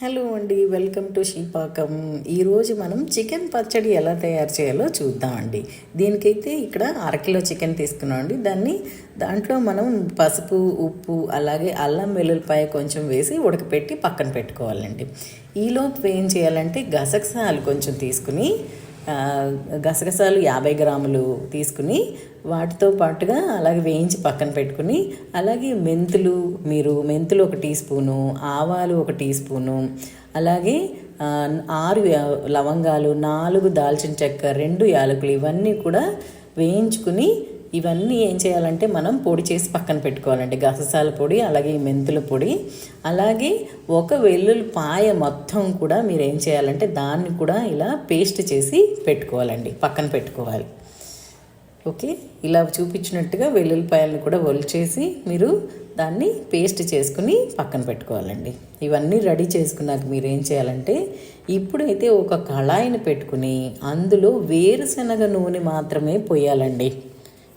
Hello అండి welcome to శిల్పాకం. ఈరోజు మనం చికెన్ పచ్చడి ఎలా తయారు చేయాలో చూద్దామండి దీనికైతే ఇక్కడ అరకిలో చికెన్ తీసుకున్నాం అండి. దాన్ని దాంట్లో మనం పసుపు ఉప్పు అలాగే అల్లం వెల్లుల్లిపాయ కొంచెం వేసి ఉడకపెట్టి పక్కన పెట్టుకోవాలండి. ఈలోపు ఏం చేయాలంటే గసగసాలు కొంచెం తీసుకుని గసగసాలు యాభై గ్రాములు తీసుకుని వాటితో పాటుగా అలాగే వేయించి పక్కన పెట్టుకుని అలాగే మెంతులు మీరు మెంతులు ఒక టీ స్పూను ఆవాలు ఒక టీ స్పూను అలాగే ఆరు లవంగాలు నాలుగు దాల్చిన చెక్క రెండు యాలకులు ఇవన్నీ కూడా వేయించుకుని ఇవన్నీ ఏం చేయాలంటే మనం పొడి చేసి పక్కన పెట్టుకోవాలండి. గససాల పొడి అలాగే మెంతుల పొడి. అలాగే ఒక వెల్లుల్లిపాయ మొత్తం కూడా మీరు ఏం చేయాలంటే దాన్ని కూడా ఇలా పేస్ట్ చేసి పెట్టుకోవాలండి. పక్కన పెట్టుకోవాలి. ఓకే? ఇలా చూపించినట్టుగా వెల్లుల్లిపాయలను కూడా ఒలిచేసి మీరు దాన్ని పేస్ట్ చేసుకుని పక్కన పెట్టుకోవాలండి. ఇవన్నీ రెడీ చేసుకున్నాక మీరు ఏం చేయాలంటే ఇప్పుడైతే ఒక కళాయిని పెట్టుకుని అందులో వేరుశనగ నూనె మాత్రమే పోయాలండి.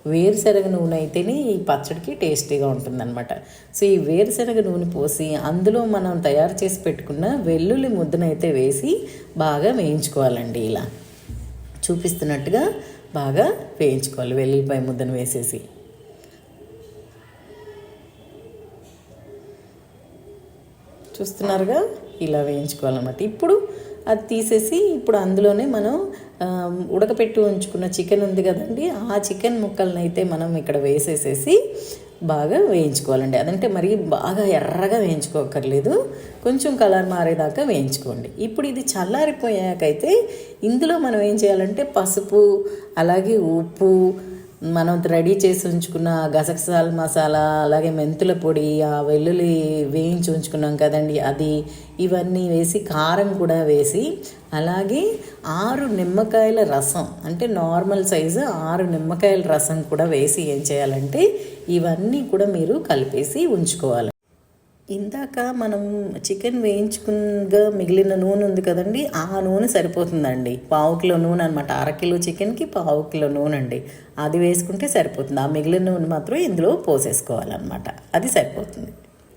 వేరుశనగ నూనె అయితేనే ఈ పచ్చడికి టేస్టీగా ఉంటుందన్నమాట. సో ఈ వేరుశనగ నూనె పోసి అందులో మనం తయారు చేసి పెట్టుకున్న వెల్లుల్లి ముద్దనైతే వేసి బాగా వేయించుకోవాలండి ఇలా. చూపిస్తున్నట్టుగా బాగా వేయించుకోవాలి వెల్లుల్లిపాయ ముద్దను వేసేసి. చూస్తున్నారుగా? ఇలా వేయించుకోవాలన్నమాట. ఇప్పుడు అది తీసేసి ఇప్పుడు అందులోనే మనం ఉడకపెట్టి ఉంచుకున్న చికెన్ ఉంది కదండి ఆ చికెన్ ముక్కలను అయితే మనం ఇక్కడ వేసేసేసి బాగా వేయించుకోవాలండి. అదంటే మరి బాగా ఎర్రగా వేయించుకోకర్లేదు కొంచెం కలర్ మారేదాకా వేయించుకోండి. ఇప్పుడు ఇది చల్లారిపోయాకైతే ఇందులో మనం ఏం చేయాలంటే పసుపు అలాగే ఉప్పు మనం రెడీ చేసి ఉంచుకున్న గసగసాల మసాలా అలాగే మెంతుల పొడి ఆ వెల్లుల్లి వేయించి ఉంచుకున్నాం కదండి. అది ఇవన్నీ వేసి కారం కూడా వేసి అలాగే ఆరు నిమ్మకాయల రసం అంటే నార్మల్ సైజు ఆరు నిమ్మకాయల రసం కూడా వేసి ఏం చేయాలంటే ఇవన్నీ కూడా మీరు కలిపేసి ఉంచుకోవాలి. ఇందాక మనం చికెన్ వేయించుకుగా మిగిలిన నూనె ఉంది కదండి ఆ నూనె సరిపోతుందండి. పావు కిలో నూనె అనమాట అర కిలో చికెన్కి పావు కిలో నూనె అండి. అది వేసుకుంటే సరిపోతుంది. ఆ మిగిలిన నూనె మాత్రం ఇందులో పోసేసుకోవాలన్నమాట. అది సరిపోతుంది.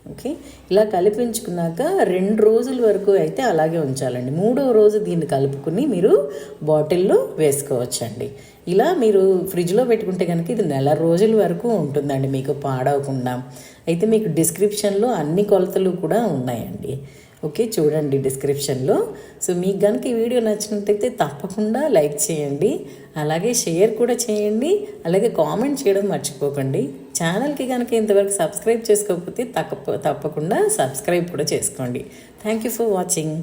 ఓకే? ఇలా కలిపించుకున్నాక రెండు రోజుల వరకు అయితే అలాగే ఉంచాలండి. మూడో రోజు దీన్ని కలుపుకుని మీరు బాటిల్లో వేసుకోవచ్చండి. ఇలా మీరు ఫ్రిడ్జ్లో పెట్టుకుంటే కనుక ఇది నెల రోజుల వరకు ఉంటుందండి మీకు పాడవకుండా. అయితే మీకు డిస్క్రిప్షన్లో అన్ని కొలతలు కూడా ఉన్నాయండి. ఓకే? చూడండి డిస్క్రిప్షన్లో. సో మీకు కనుక ఈ వీడియో నచ్చినట్టయితే తప్పకుండా లైక్ చేయండి. అలాగే షేర్ కూడా చేయండి. అలాగే కామెంట్ చేయడం మర్చిపోకండి. ఛానల్కి కనుక ఇంతవరకు సబ్స్క్రైబ్ చేసుకోకపోతే తప్ప తప్పకుండా సబ్స్క్రైబ్ కూడా చేసుకోండి. Thank you for watching.